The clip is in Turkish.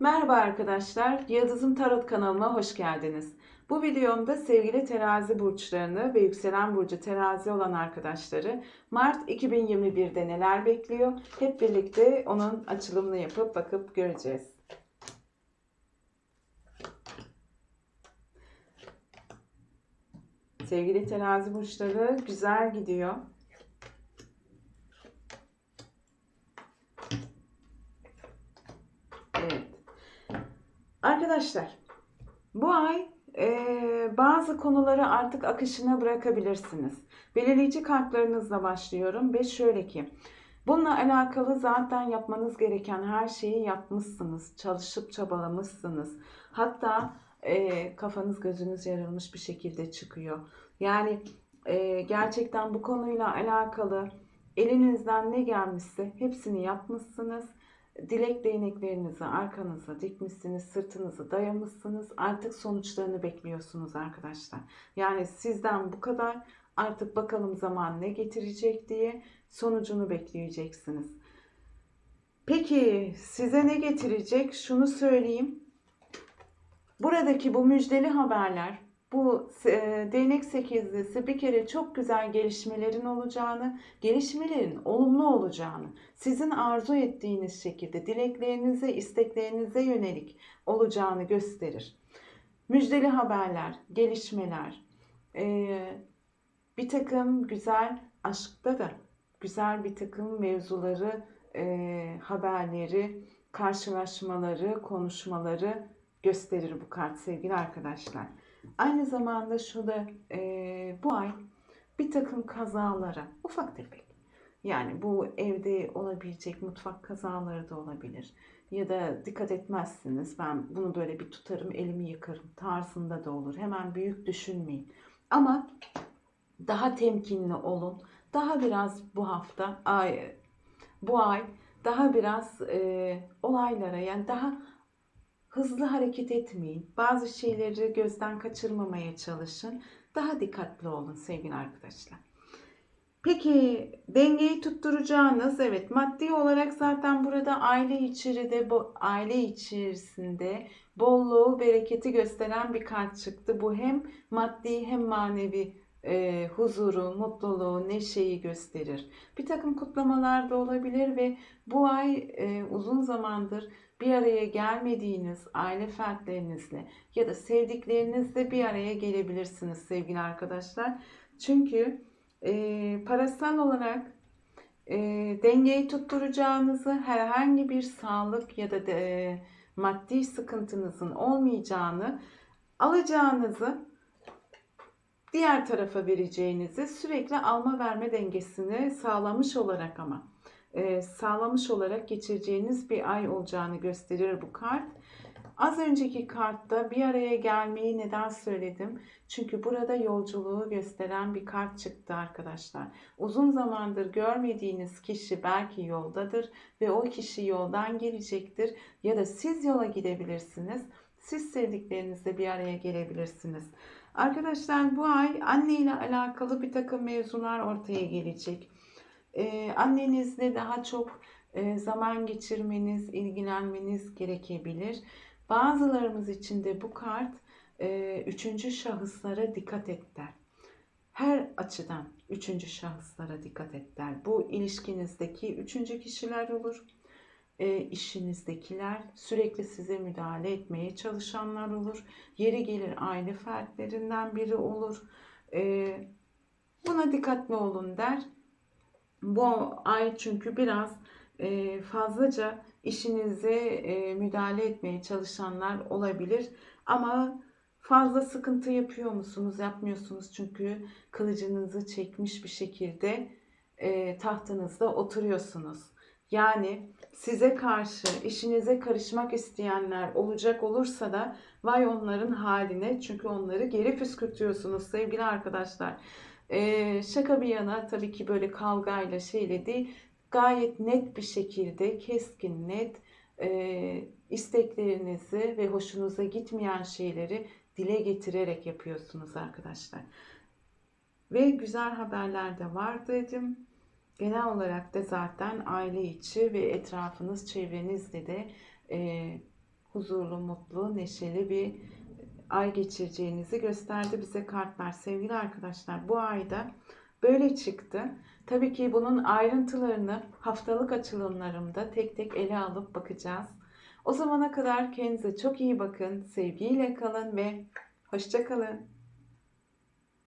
Merhaba arkadaşlar, Yıldızım Tarot kanalıma hoş geldiniz. Bu videomda sevgili terazi burçlarını ve yükselen burcu terazi olan arkadaşları Mart 2021'de neler bekliyor? Hep birlikte onun açılımını yapıp bakıp göreceğiz. Sevgili terazi burçları güzel gidiyor. Evet. Arkadaşlar, bu ay e, bazı konuları artık akışına bırakabilirsiniz. Belirleyici kartlarınızla başlıyorum ve şöyle ki, bununla alakalı zaten yapmanız gereken her şeyi yapmışsınız, çalışıp çabalamışsınız. Hatta e, kafanız gözünüz yarılmış bir şekilde çıkıyor. Yani e, gerçekten bu konuyla alakalı elinizden ne gelmişse hepsini yapmışsınız dilek değneklerinizi arkanıza dikmişsiniz, sırtınızı dayamışsınız. Artık sonuçlarını bekliyorsunuz arkadaşlar. Yani sizden bu kadar. Artık bakalım zaman ne getirecek diye sonucunu bekleyeceksiniz. Peki size ne getirecek? Şunu söyleyeyim. Buradaki bu müjdeli haberler, bu e, değnek sekizlisi bir kere çok güzel gelişmelerin olacağını, gelişmelerin olumlu olacağını, sizin arzu ettiğiniz şekilde dileklerinize, isteklerinize yönelik olacağını gösterir. Müjdeli haberler, gelişmeler, e, bir takım güzel aşkta da güzel bir takım mevzuları, e, haberleri, karşılaşmaları, konuşmaları gösterir bu kart sevgili arkadaşlar. Aynı zamanda şu da e, bu ay bir takım kazalara, ufak tefek. Yani bu evde olabilecek mutfak kazaları da olabilir. Ya da dikkat etmezsiniz ben bunu böyle bir tutarım elimi yıkarım tarzında da olur. Hemen büyük düşünmeyin. Ama daha temkinli olun. Daha biraz bu hafta, ay, bu ay daha biraz e, olaylara yani daha hızlı hareket etmeyin. Bazı şeyleri gözden kaçırmamaya çalışın. Daha dikkatli olun sevgili arkadaşlar. Peki dengeyi tutturacağınız evet maddi olarak zaten burada aile içeride bu aile içerisinde bolluğu, bereketi gösteren bir kart çıktı. Bu hem maddi hem manevi e, huzuru, mutluluğu, neşeyi gösterir. Bir takım kutlamalar da olabilir ve bu ay e, uzun zamandır bir araya gelmediğiniz aile fertlerinizle ya da sevdiklerinizle bir araya gelebilirsiniz sevgili arkadaşlar. Çünkü e, parasal olarak e, dengeyi tutturacağınızı herhangi bir sağlık ya da de, e, maddi sıkıntınızın olmayacağını alacağınızı diğer tarafa vereceğinizi sürekli alma verme dengesini sağlamış olarak ama e, sağlamış olarak geçireceğiniz bir ay olacağını gösterir bu kart. Az önceki kartta bir araya gelmeyi neden söyledim? Çünkü burada yolculuğu gösteren bir kart çıktı arkadaşlar. Uzun zamandır görmediğiniz kişi belki yoldadır ve o kişi yoldan gelecektir ya da siz yola gidebilirsiniz. Siz sevdiklerinizle bir araya gelebilirsiniz. Arkadaşlar bu ay anne ile alakalı bir takım mevzular ortaya gelecek. Ee, annenizle daha çok e, zaman geçirmeniz, ilgilenmeniz gerekebilir. Bazılarımız için de bu kart e, üçüncü şahıslara dikkat et der. Her açıdan üçüncü şahıslara dikkat et der. Bu ilişkinizdeki üçüncü kişiler olur. E, işinizdekiler sürekli size müdahale etmeye çalışanlar olur. Yeri gelir aile fertlerinden biri olur. E, buna dikkatli olun der. Bu ay çünkü biraz e, fazlaca işinize e, müdahale etmeye çalışanlar olabilir. Ama fazla sıkıntı yapıyor musunuz? Yapmıyorsunuz çünkü kılıcınızı çekmiş bir şekilde e, tahtınızda oturuyorsunuz. Yani size karşı işinize karışmak isteyenler olacak olursa da vay onların haline çünkü onları geri püskürtüyorsunuz sevgili arkadaşlar. Ee, şaka bir yana tabii ki böyle kavgayla şeyle değil gayet net bir şekilde keskin net e, isteklerinizi ve hoşunuza gitmeyen şeyleri dile getirerek yapıyorsunuz arkadaşlar. Ve güzel haberler de var dedim. Genel olarak da zaten aile içi ve etrafınız çevrenizde de e, huzurlu, mutlu, neşeli bir ay geçireceğinizi gösterdi bize kartlar. Sevgili arkadaşlar bu ayda böyle çıktı. Tabii ki bunun ayrıntılarını haftalık açılımlarımda tek tek ele alıp bakacağız. O zamana kadar kendinize çok iyi bakın, sevgiyle kalın ve hoşça kalın.